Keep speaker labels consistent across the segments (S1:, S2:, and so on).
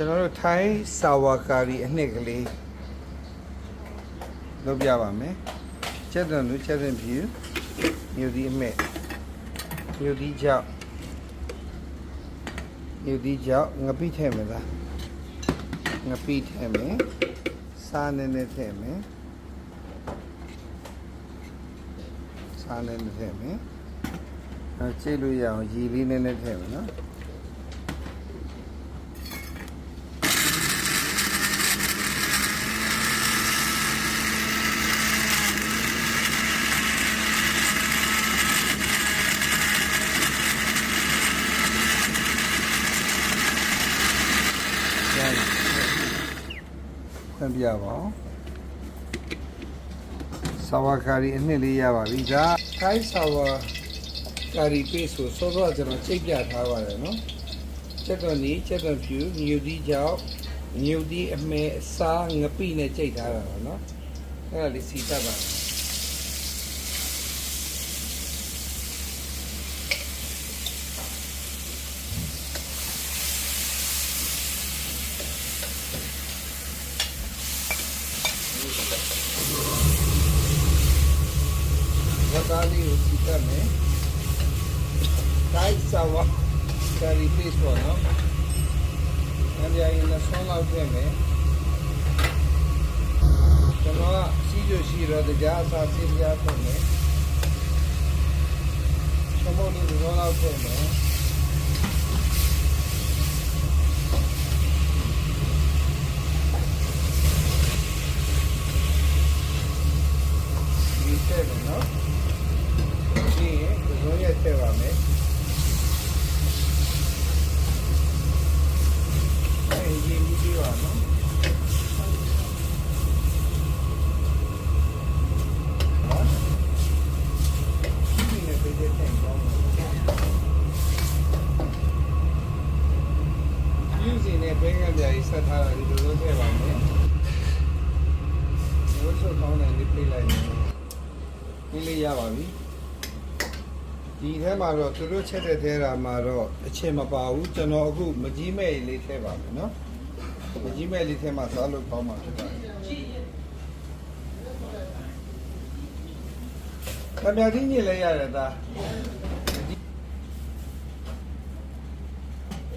S1: ကျွန်တော်တို့ထိုင်းဆာဝါကာရီအနှစ်ကလေးလုပ်ပြပါမယ်ချက်သွန်လူချက်သွန်ဖြူမြို့ဒီအမဲ့မြို့ဒီကြောက်မြို့ဒီကြောက်ငပိထဲမယ်လားငပိထဲမယ်စားနေနေထဲမယ်စားနေနေထဲမယ်အဲချိတ်လို့ရအောင်ရည်လေးနဲ့နဲ့ထဲမယ်နော်ပြန် ဖွင့်ပြပါဦးဆာဝါကာရီအနှစ်လေးရပါပြီဒါခိုင်းဆာဝါကာရီပေးဆိုစောစောကကျွန်တော်ချိန်ပြထားပါတယ်နော်ချက်တော်နီချက်တော်ဖြူမြူဒီကြောင့်မြူဒီအမဲအစားငပိနဲ့ချိန်ထားတာပါနော်အဲ့ဒါလေးစီတတ်ပါ သားလေးကိုစီတတ်မယ်ခိုင်းဆာဝါကာရီပေးဆိုနော်အဲ့ဒီအရင်လက်ဆုံးလောက်ထည့်မယ်ကျွန်တော်ကစီးရရှိတော့တရားအစားစီးပြားဖွင့်မယ်သမုတ်လေးဒီလိုလောက်ထည့်မယ် Using နဲ့ဘဲကပြားကြီးဆက်ထားတာဒီလိုလုပ်ခဲ့ပါမယ်။ဝတ်စုပ်ကောင်းတယ်လေးပြေးလိုက်နေ။ဒီလေးရပါပြီ။ဒီထဲမှာတော့သူတို့ချက်တဲ့ထဲတာမှာတော့အချင်းမပါဘူးကျွန်တော်အခုမကြီးမဲ့လေးထည့်ပါမယ်နော်။မကြီးမဲ့လေးထဲမှာစားလို့ကောင်းမှာဖြစ်ပါတယ်။ခမရင်းကြီးလည်းရတယ်သား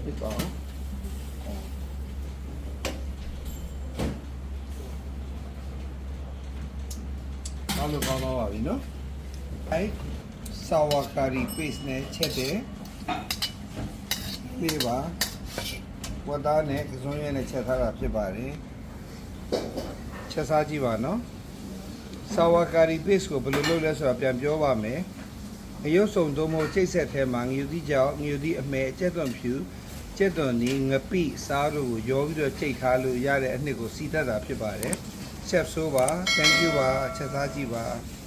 S1: ဒီကောင်း အားလုံးကောင်းသွားပါပြီနော်အဲဆာဝါကာရီပေးစ်နဲ့ချက်တယ်ပြေးပါဝတ်သားနဲ့ကစုံရဲနဲ့ချက်ထားတာဖြစ်ပါတယ်ချက်စားကြည့်ပါနော်ဆာဝါကာရီပေးစ်ကိုဘယ်လိုလုပ်လဲဆိုတာပြန်ပြောပါမယ်။အယုတ်စုံသုံးဖို့ချိတ်ဆက်ထဲမှာငြူသီးကြောင်ငြူသီးအမဲအကျက်သွန်ဖြူကျက်သွန်နီငပိစားတို့ကိုရောပြီးတော့ချိတ်ထားလို့ရတဲ့အနှစ်ကိုစီတတ်တာဖြစ်ပါတယ်။ Chef ဆိုပါ thank you ပါချက်သားကြည့်ပါ။